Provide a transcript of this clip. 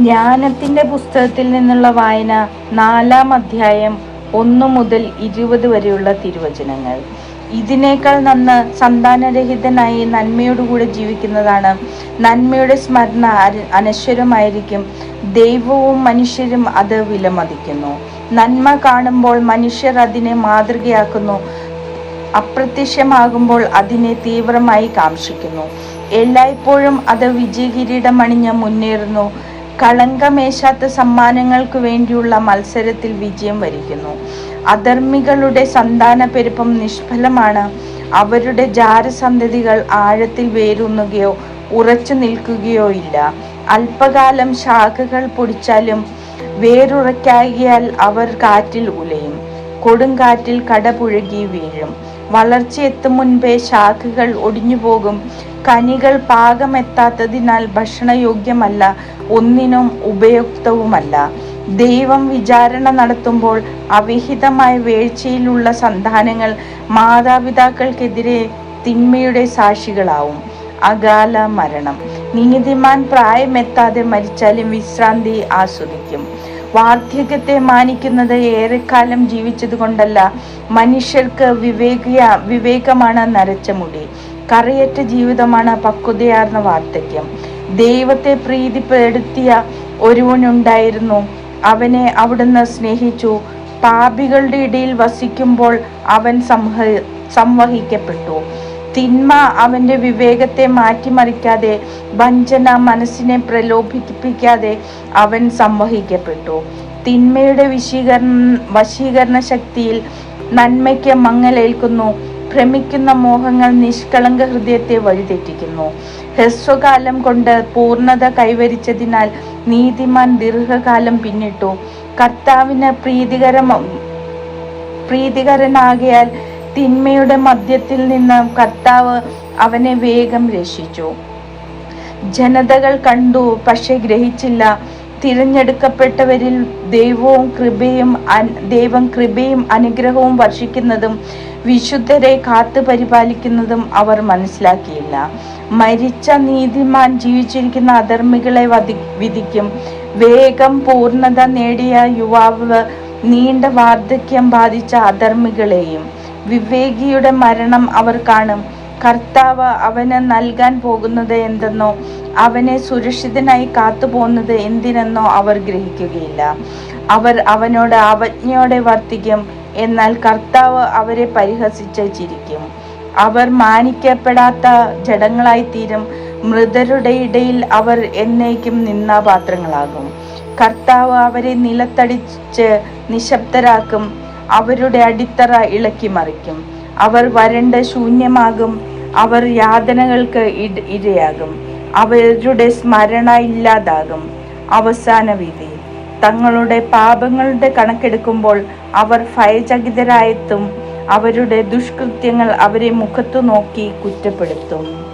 ജ്ഞാനത്തിന്റെ പുസ്തകത്തിൽ നിന്നുള്ള വായന നാലാം അധ്യായം ഒന്ന് മുതൽ ഇരുപത് വരെയുള്ള തിരുവചനങ്ങൾ. ഇതിനേക്കാൾ നന്ന് സന്താനരഹിതനായി നന്മയോടുകൂടെ ജീവിക്കുന്നതാണ്. നന്മയുടെ സ്മരണ അനശ്വരമായിരിക്കും. ദൈവവും മനുഷ്യരും അത് വിലമതിക്കുന്നു. നന്മ കാണുമ്പോൾ മനുഷ്യർ അതിനെ മാതൃകയാക്കുന്നു. അപ്രത്യക്ഷമാകുമ്പോൾ അതിനെ തീവ്രമായി കാംക്ഷിക്കുന്നു. എല്ലായ്പ്പോഴും അത് വിജയകിരീടമണിഞ്ഞ് മുന്നേറുന്നു. കളങ്കമേശാത്ത സമ്മാനങ്ങൾക്ക് വേണ്ടിയുള്ള മത്സരത്തിൽ വിജയം വരിക്കുന്നു. അധർമ്മികളുടെ സന്താന പെരുപ്പം നിഷ്ഫലമാണ്. അവരുടെ ജാരസന്തതികൾ ആഴത്തിൽ വേരുന്നുകയോ ഉറച്ചു നിൽക്കുകയോ ഇല്ല. അല്പകാലം ശാഖകൾ പൊടിച്ചാലും വേരുറയ്ക്കാകിയാൽ അവർ കാറ്റിൽ ഉലയും. കൊടുങ്കാറ്റിൽ കടപുഴകി വീഴും. വളർച്ചയെത്തും മുൻപേ ശാഖകൾ ഒടിഞ്ഞു പോകും കനികൾ പാകമെത്താത്തതിനാൽ ഭക്ഷണയോഗ്യമല്ല ഒന്നിനും ഉപയുക്തവുമല്ല. ദൈവം വിചാരണ നടത്തുമ്പോൾ അവിഹിതമായ വീഴ്ചയിലുള്ള സന്താനങ്ങൾ മാതാപിതാക്കൾക്കെതിരെ തിന്മയുടെ സാക്ഷികളാവും. അകാല മരണം. നീതിമാൻ പ്രായമെത്താതെ മരിച്ചാലും വിശ്രാന്തി ആസ്വദിക്കും. വാർദ്ധക്യത്തെ മാനിക്കുന്നത് ഏറെക്കാലം ജീവിച്ചതുകൊണ്ടല്ല മനുഷ്യർക്ക് വിവേകിയ വിവേകമാണ് നരച്ച മുടി. കറിയറ്റ ജീവിതമാണ് പക്വതയാർന്ന വാർദ്ധക്യം. ദൈവത്തെ പ്രീതിപ്പെടുത്തിയ ഒരുവനുണ്ടായിരുന്നു. അവനെ അവിടുന്ന് സ്നേഹിച്ചു. പാപികളുടെ ഇടയിൽ വസിക്കുമ്പോൾ അവൻ സംഹ സംവഹിക്കപ്പെട്ടു. തിന്മ അവന്റെ വിവേകത്തെ മാറ്റിമറിക്കാതെ വഞ്ചന മനസ്സിനെ പ്രലോഭിപ്പിക്കാതെ അവൻ സംവഹിക്കപ്പെട്ടു. തിന്മയുടെ വിശീകരണ വശീകരണ ശക്തിയിൽ നന്മയ്ക്ക് മങ്ങലേൽക്കുന്നു. ഭ്രമിക്കുന്ന മോഹങ്ങൾ നിഷ്കളങ്ക ഹൃദയത്തെ വഴിതെറ്റിക്കുന്നു. ഹ്രസ്വകാലം കൊണ്ട് പൂർണത കൈവരിച്ചതിനാൽ നീതിമാൻ ദീർഘകാലം പിന്നിട്ടു. കർത്താവിന് പ്രീതികരം പ്രീതികരനാകിയാൽ തിന്മയുടെ മധ്യത്തിൽ നിന്ന് കർത്താവ് അവനെ വേഗം രക്ഷിച്ചു. ജനതകൾ കണ്ടു പക്ഷെ ഗ്രഹിച്ചില്ല. തിരഞ്ഞെടുക്കപ്പെട്ടവരിൽ ദൈവവും കൃപയും ദൈവം കൃപയും അനുഗ്രഹവും വർഷിക്കുന്നതും വിശുദ്ധരെ കാത്തു പരിപാലിക്കുന്നതും അവർ മനസ്സിലാക്കിയില്ല. മരിച്ച നീതിമാൻ ജീവിച്ചിരിക്കുന്ന അധർമ്മികളെ വധി വിധിക്കും. വേഗം പൂർണത നേടിയ യുവാവ് നീണ്ട വാർദ്ധക്യം ബാധിച്ച അധർമ്മികളെയും വിവേകിയുടെ മരണം അവർ കാണും. കർത്താവ് അവന് നൽകാൻ പോകുന്നത് എന്തെന്നോ അവനെ സുരക്ഷിതനായി കാത്തുപോകുന്നത് എന്തിനെന്നോ അവർ ഗ്രഹിക്കുകയില്ല. അവർ അവനോട് അവജ്ഞയോടെ വർത്തിക്കും. എന്നാൽ കർത്താവ് അവരെ പരിഹസിച്ച് ചിരിക്കും അവർ മാനിക്കപ്പെടാത്ത ജഡങ്ങളായി തീരും മൃതരുടെ ഇടയിൽ അവർ എന്നേക്കും നിന്നാപാത്രങ്ങളാകും കർത്താവ് അവരെ നിലത്തടിച്ച് നിശബ്ദരാക്കും. അവരുടെ അടിത്തറ ഇളക്കി മറിക്കും. അവർ വരണ്ട ശൂന്യമാകും. അവർ യാതനകൾക്ക് ഇരയാകും. അവരുടെ സ്മരണ ഇല്ലാതാകും. അവസാന വിധി. തങ്ങളുടെ പാപങ്ങളുടെ കണക്കെടുക്കുമ്പോൾ അവർ ഭയചകിതരായെത്തും. അവരുടെ ദുഷ്കൃത്യങ്ങൾ അവരെ മുഖത്തു നോക്കി കുറ്റപ്പെടുത്തും.